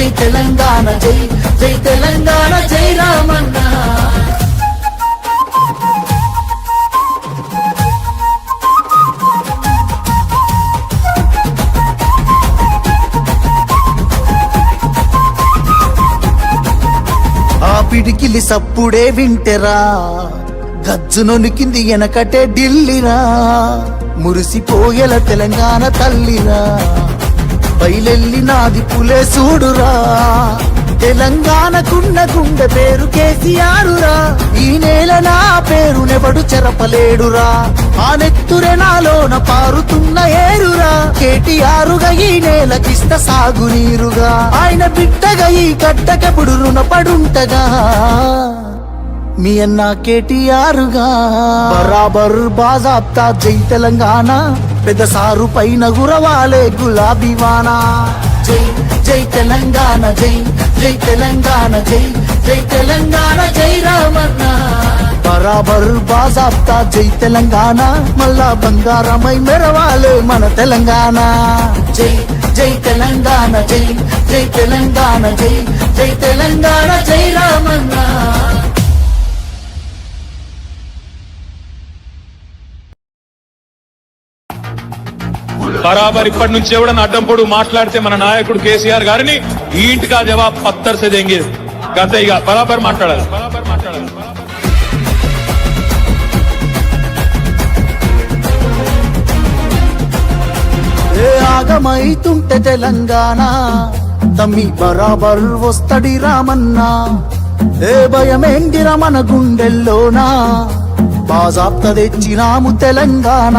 జై తెలంగాణ జై జై తెలంగాణ జై రామన్న. ఆ పిడికిలి సప్పుడే వింటెరా గజ్జునొనికింది వెనకటే ఢిల్లీరా మురిసిపోయేల తెలంగాణ తల్లిరా. బయలెల్లి నాది పులే చూడురా తెలంగాణకున్న గుండె పేరు కేసీఆరురా. ఈ నేల నా పేరునెవడు చెరపలేడురా. ఆ నెత్తురే నాలోన పారుతున్న ఏరురా. కేటీఆరుగా ఈ నేలకిస్త సాగునీరుగా. ఆయన బిట్టగా ఈ గడ్డకెప్పుడు రుణపడుంటగా. మీ అన్న కేటీఆరుగా. బరాబర్ బాజాబ్తా జై తెలంగాణ. పెద్ద సారు పైన గురవాలే గులాబీ వానా జై జై తెలంగాణ జై జై తెలంగాణ జై జై తెలంగాణ జై రామన్న. బరాబర్ బాజాబ్తా జై తెలంగాణ మళ్ళా బంగారమై మెరవాలే మన తెలంగాణ. జై జై తెలంగాణ జై జై తెలంగాణ జై జై తెలంగాణ జై రామన్న. బరాబర్ ఇప్పటి నుంచి ఎవడన్నా అడ్డం పొడు మాట్లాడితే మన నాయకుడు కేసీఆర్ గారిని ఈ జవాబు జవాబ్ పత్తర్ సే దెంగే గత ఇక బరాబర్ మాట్లాడాలి. బరాబర్ మాట్లాడాలి. ఏ ఆగమైతుంటే తెలంగాణ? తమ్మి బరాబర్ వస్తడి రామన్నా. ఏ భయమేందిర మన గుండెల్లోనా? బాజాప్త తెచ్చినాము తెలంగాణ.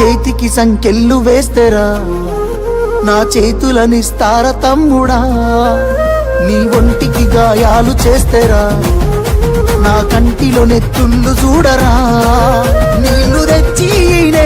చేతికి సంకెళ్ళు వేస్తేరా? నా చేతులనిస్తార తమ్ముడా? నీ ఒంటికి గాయాలు చేస్తేరా? నా కంటిలో నెత్తుళ్ళు చూడరా? నీళ్ళు తెచ్చి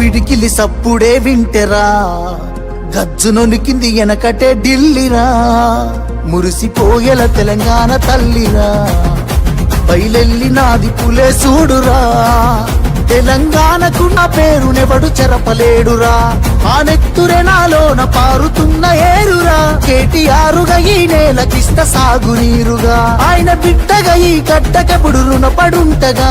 పిడికిలి సప్పుడే వింటెరా. గజ్జునొనికింది వెనకటే ఢిల్లీరా. మురిసిపోయేల తెలంగాణ తల్లిరా. బయలెల్లినాది పులే చూడురా తెలంగాణకు నా పేరునెవడు చెరపలేడురా. ఆ నెత్తురే నాలోన పారుతున్న ఏరురా. కేటీఆరుగా ఈ నేలకిస్త సాగునీరుగా. ఆయన బిడ్డగా ఈ గడ్డకెప్పుడు రుణపడుంటగా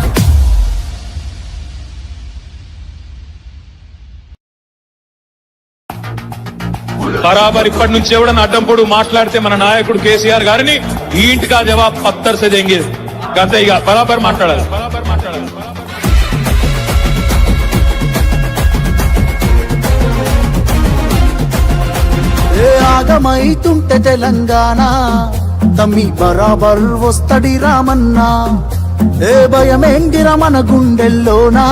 బరాబర్ ఇప్పటి నుంచి ఎవడన్నా అడ్డం పొడు మాట్లాడితే మన నాయకుడు కేసీఆర్ గారిని ఈ ఇంటికా జవాబ్ పత్తర్ సే దెంగే ఇక బరాబర్ మాట్లాడాలి. బరాబర్ మాట్లాడాలి. ఆగమైతుంటే తెలంగాణ? తమ్మి బరాబర్ వస్తడి రామన్నా. ఏ భయమేందిర మన గుండెల్లోనా?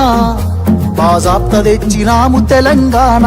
బాజాప్త తెచ్చినాము తెలంగాణ.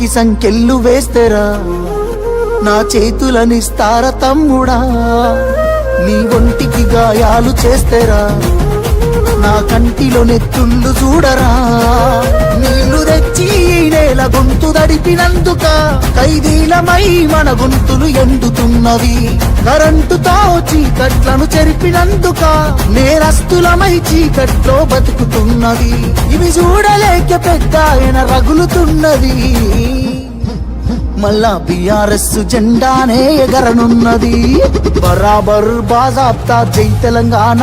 చేతికి సంకెళ్ళు వేస్తేరా? నా చేతులనిస్తార తమ్ముడా? నీ ఒంటికి గాయాలు చేస్తేరా? నా కంటిలో నెత్తుళ్ళు చూడరా? నీళ్ళు తెచ్చి నేల గొంతు దడిపినందుక ఖైదీలమై మన గొంతులు ఎండుతున్నవి. కరెంటుతో చీకట్లను చెరిపినందుక నేరస్తులమై చీకట్లో బతుకుతున్నది. ఇవి చూడలేక పెద్ద ఆయన రగులుతున్నది. మళ్ళా బిఆర్ఎస్ జెండానే ఎగరనున్నది. బరాబర్ బాజాబ్తా జై తెలంగాణ.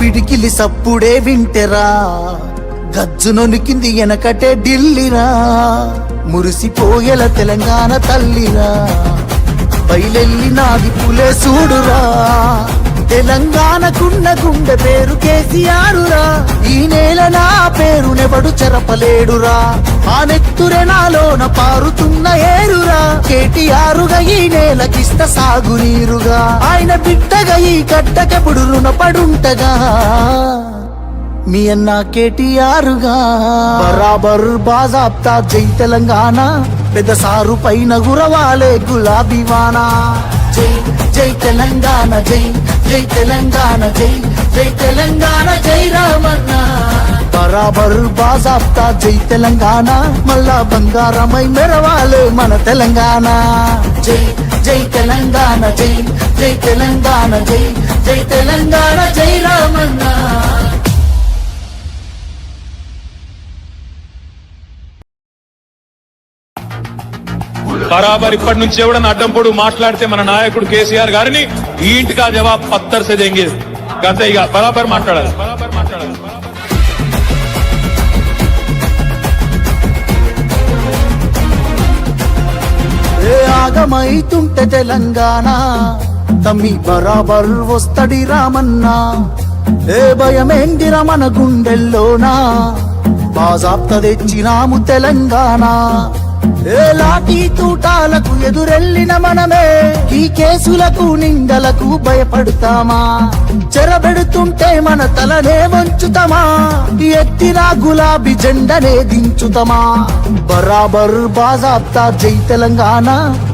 పిడికిలి సప్పుడే వింటెరా. గజ్జునొనికింది వెనకటే ఢిల్లీరా. మురిసిపోయేల తెలంగాణ తల్లిరా. బయలెల్లినాది పులే చూడురా తెలంగాణకున్న గుండె పేరు కేసీఆరురా. ఈ నేల నా పేరునెవడు చెరపలేడురా. ఆ నెత్తురే నాలోన పారుతున్న ఏ కేటీఆరుగా ఈ నేలకిస్త సాగునీరుగా. ఆయన బిడ్డగా ఈ గడ్డకెప్పుడు రుణపడుంటగా మీ అన్న కేటీఆరుగా. బరాబర్ బాజాబ్తా జై తెలంగాణ. పెద్ద సారు పైన గురవాలే గులాబీ వానా. జై జై తెలంగాణ జై జై తెలంగాణ జై జై తెలంగాణ జై రామన్న. బరాబర్ బాజాబ్తా జై తెలంగాణ. మళ్ళా బంగారమై మెరవాలే మన తెలంగాణ. జై జై తెలంగాణ జై జై తెలంగాణ జై జై తెలంగాణ జై రామన్న. బరాబర్ ఇప్పటి నుంచి ఎవడన్నా అడ్డం పొడు మాట్లాడితే మన నాయకుడు కేసీఆర్ గారిని ఈ ఇంటికా జవాబు పత్తర్ సే దెంగే గంతే ఇక బరాబర్ మాట్లాడాలి బరాబర్ మాట్లాడాలి. అయితుంటే తెలంగాణ. తమ్మి బరాబర్ వస్తడి రామన్నా. ఏ భయమేందిర మన గుండెల్లోనా? బాజాప్త తెచ్చినాము తెలంగాణ. ఏ లాఠీ తూటాలకు ఎదురెళ్ళిన మనమే. ఈ కేసులకు నిందలకు భయపడతామా? చెరబెడుతుంటే మన తలనే వంచుతమా? ఎత్తిన గులాబీ జెండనే దించుతమా? బరాబర్ బాజాప్తా జై తెలంగాణ.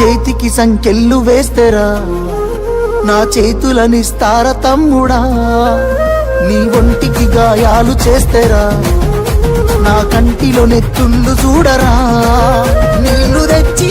చేతికి సంఖ్యలు వేస్తేరా? నా చేతులనిస్తార తమ్ముడా? నీ ఒంటికి గాయాలు చేస్తేరా? నా కంటిలో నెత్తుళ్ళు చూడరా? నీళ్ళు తెచ్చి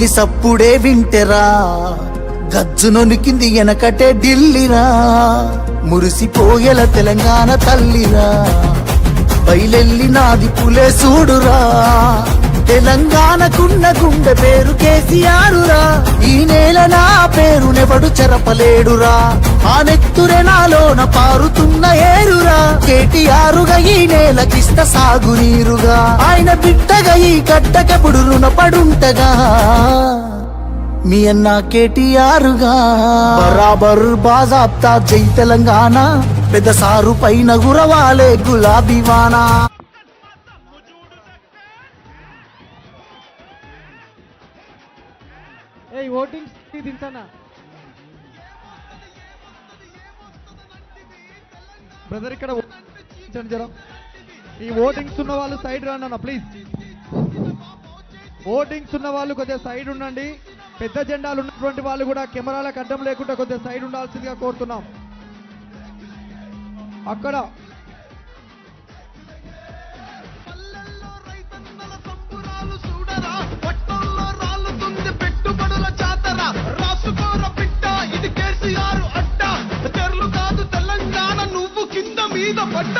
పిడికిలి సప్పుడే వింటెరా. గజ్జునొనికింది వెనకటే ఢిల్లీరా. మురిసిపోయేల తెలంగాణ తల్లిరా. బయలెల్లి నాది పులే చూడురా తెలంగాణకున్న గుండె పేరు కేసీఆరురా. ఈ నేల నా పేరునెవడు చెరపలేడురా. ఆ నెత్తురే నాలోన పారుతున్న ఏరురా. కేటీఆరుగా ఈ నేలకిష్ట సాగునీరుగా. ఆయన బిడ్డగా ఈ గడ్డకెప్పుడు రుణపడుంటగా. మీ అన్న కేటీఆరుగా. బరాబర్ బాజాబ్తా జై తెలంగాణ. పెద్ద సారు పైన గురవాలే గులాబీ వానా. ఓటింగ్స్ దించనా బ్రదర్ ఇక్కడ ఓటించండి ఈ ఓటింగ్స్ ఉన్న వాళ్ళు సైడ్ రండి ప్లీజ్ ఓటింగ్స్ ఉన్న వాళ్ళు కొద్దిగా సైడ్ ఉండండి. పెద్ద జెండాలు ఉన్నటువంటి వాళ్ళు కూడా కెమెరాలకు అడ్డం లేకుండా కొద్దిగా సైడ్ ఉండాల్సిందిగా కోరుతున్నాం. అక్కడ పెట్టుబడుల జాతర. రాసుకోర బిడ్డ ఇది కేసీఆర్ అడ్డ. చెర్లు కాదు తెలంగాణ నువ్వు కింద మీద పడ్డ.